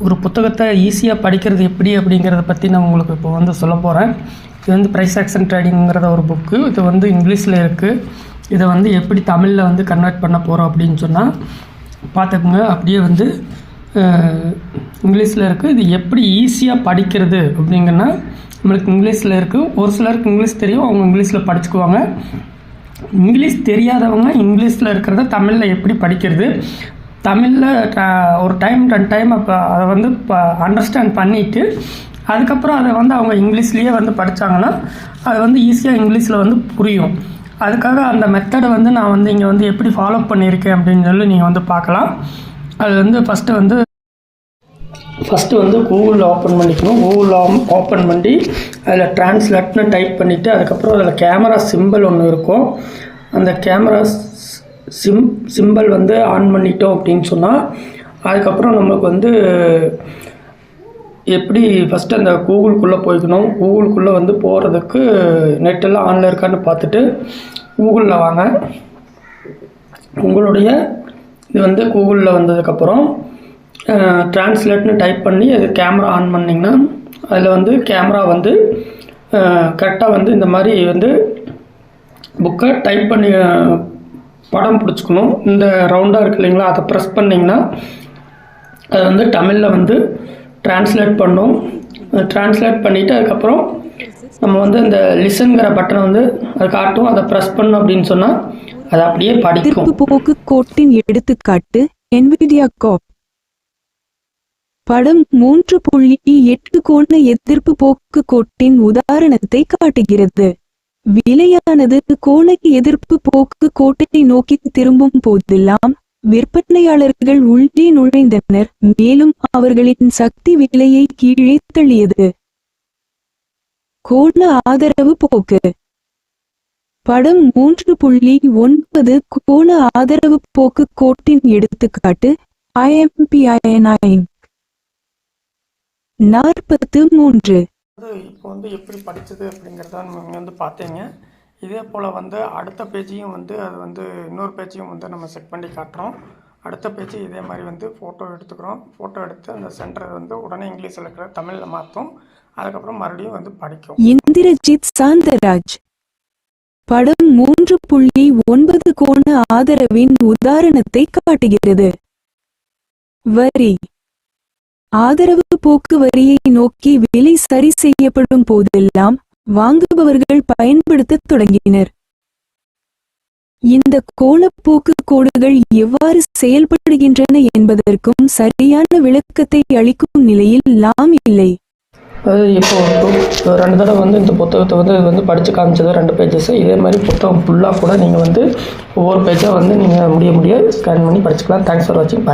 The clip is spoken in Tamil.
ஒரு புத்தகத்தை ஈஸியாக படிக்கிறது எப்படி அப்படிங்கிறத பற்றி நான் உங்களுக்கு இப்போ வந்து சொல்ல போகிறேன் இது வந்து ப்ரைஸ் ஆக்ஷன் ட்ரேடிங்கிறத ஒரு புக்கு இது வந்து இங்கிலீஷில் இருக்குது இதை வந்து எப்படி தமிழில் வந்து கன்வெர்ட் பண்ண போகிறோம் அப்படின்னு சொன்னால் பார்த்துக்குங்க அப்படியே வந்து இங்கிலீஷில் இருக்குது இது எப்படி ஈஸியாக படிக்கிறது அப்படிங்கன்னா நம்மளுக்கு இங்கிலீஷில் இருக்குது ஒரு சிலருக்கு இங்கிலீஷ் தெரியும் அவங்க இங்கிலீஷில் படிச்சுக்குவாங்க. இங்கிலீஷ் தெரியாதவங்க இங்கிலீஷில் இருக்கிறத தமிழில் எப்படி படிக்கிறது தமிழில் ஒரு டைம் ரெண்டு டைம் அப்போ அதை வந்து இப்போ அண்டர்ஸ்டாண்ட் பண்ணிவிட்டு அதுக்கப்புறம் அதை வந்து அவங்க இங்கிலீஷ்லேயே வந்து படித்தாங்கன்னா அது வந்து ஈஸியாக இங்கிலீஷில் வந்து புரியும். அதுக்காக அந்த மெத்தடை வந்து நான் வந்து இங்கே வந்து எப்படி ஃபாலோ பண்ணியிருக்கேன் அப்படின்னு சொல்லி நீங்கள் வந்து பார்க்கலாம். அது வந்து ஃபஸ்ட்டு வந்து ஃபஸ்ட்டு வந்து கூகுளில் ஓப்பன் பண்ணிக்கணும். கூகுளில் ஓப்பன் பண்ணி அதில் ட்ரான்ஸ்லேட்னு டைப் பண்ணிவிட்டு அதுக்கப்புறம் அதில் கேமரா சிம்பிள் ஒன்று இருக்கும். அந்த கேமரா சிம் சிம்பிள் வந்து ஆன் பண்ணிட்டோம் அப்படின்னு சொன்னால் அதுக்கப்புறம் நம்மளுக்கு வந்து எப்படி ஃபஸ்ட்டு அந்த கூகுளுக்குள்ளே போய்க்கணும். கூகுளுக்குள்ளே வந்து போகிறதுக்கு நெட்டெல்லாம் ஆனில் இருக்கான்னு பார்த்துட்டு கூகுளில் வாங்க. உங்களுடைய இது வந்து கூகுளில் வந்ததுக்கப்புறம் ட்ரான்ஸ்லேட்னு டைப் பண்ணி அது கேமரா ஆன் பண்ணிங்கன்னா அதில் வந்து கேமரா வந்து கரெக்டாக வந்து இந்த மாதிரி வந்து புக்கை டைப் பண்ணி படம் பிடிச்சிக்கணும். இந்த ரவுண்டாக இருக்கு இல்லைங்களா? அதை ப்ரெஸ் பண்ணிங்கன்னா அது வந்து தமிழில் வந்து ட்ரான்ஸ்லேட் பண்ணும். ட்ரான்ஸ்லேட் பண்ணிவிட்டு அதுக்கப்புறம் நம்ம வந்து இந்த லிசன்கிற பட்டனை வந்து அது காட்டும். அதை ப்ரெஸ் பண்ணும் அப்படின்னு சொன்னால் அது அப்படியே படிக்கும். போக்கு கோட்டின் எடுத்துக்காட்டு என்விடியா கோப் படம் மூன்று புள்ளி எட்டு கோண எதிர்ப்பு போக்கு கோட்டின் உதாரணத்தை காட்டுகிறது. விலையானது கோணக்கு எதிர்ப்பு போக்கு கோட்டை நோக்கி திரும்பும் போதெல்லாம் விற்பனையாளர்கள் உள்ளே நுழைந்தனர். மேலும் அவர்களின் சக்தி விலையை கீழே தள்ளியது. கோண ஆதரவு போக்கு. படம் மூன்று புள்ளி ஒன்பது கோண ஆதரவு போக்கு கோட்டின் எடுத்துக்காட்டு. ஐஎம்பிஐ நாற்பத்து மூன்று. இப்போ வந்து எப்படி படித்தது அப்படிங்கிறத நீங்கள் வந்து பார்த்தீங்க. இதே போல் வந்து அடுத்த பேஜையும் வந்து அது வந்து இன்னொரு பேஜையும் வந்து நம்ம செக் பண்ணி காட்டுறோம். அடுத்த பேஜ் இதே மாதிரி வந்து ஃபோட்டோ எடுத்துக்கிறோம். ஃபோட்டோ எடுத்து அந்த சென்டரை வந்து உடனே இங்கிலீஷில் இருக்கிற தமிழில் மாற்றும் அதுக்கப்புறம் மறுபடியும் வந்து படிக்கும். இந்திரஜித் சாந்தராஜ். படம் மூன்று புள்ளி ஒன்பது கோண ஆதரவின் உதாரணத்தை காட்டுகிறது. வரி. ஆதரவு போக்கு வரியை நோக்கி விலை சரி செய்யப்படும் போதெல்லாம் வாங்குபவர்கள் பயன்படுத்தத் தொடங்கினர். இந்த கோலப்போக்கு கோடுகள் எவ்வாறு செயல்படுகின்றன என்பதற்கும் சரியான விளக்கத்தை அளிக்கும் நிலையில் நாம் இல்லை. இப்போ ரெண்டு தடவை வந்து இந்த புத்தகத்தை வந்து வந்து படித்து காமிச்சது ரெண்டு பேஜஸ் இதே மாதிரி புத்தகம் ஃபுல்லாக கூட நீங்கள் வந்து ஒவ்வொரு பேஜாக வந்து நீங்கள் முடிய முடிய ஸ்கேன் பண்ணி படிச்சுக்கலாம். தேங்க்ஸ் ஃபார் வாட்சிங்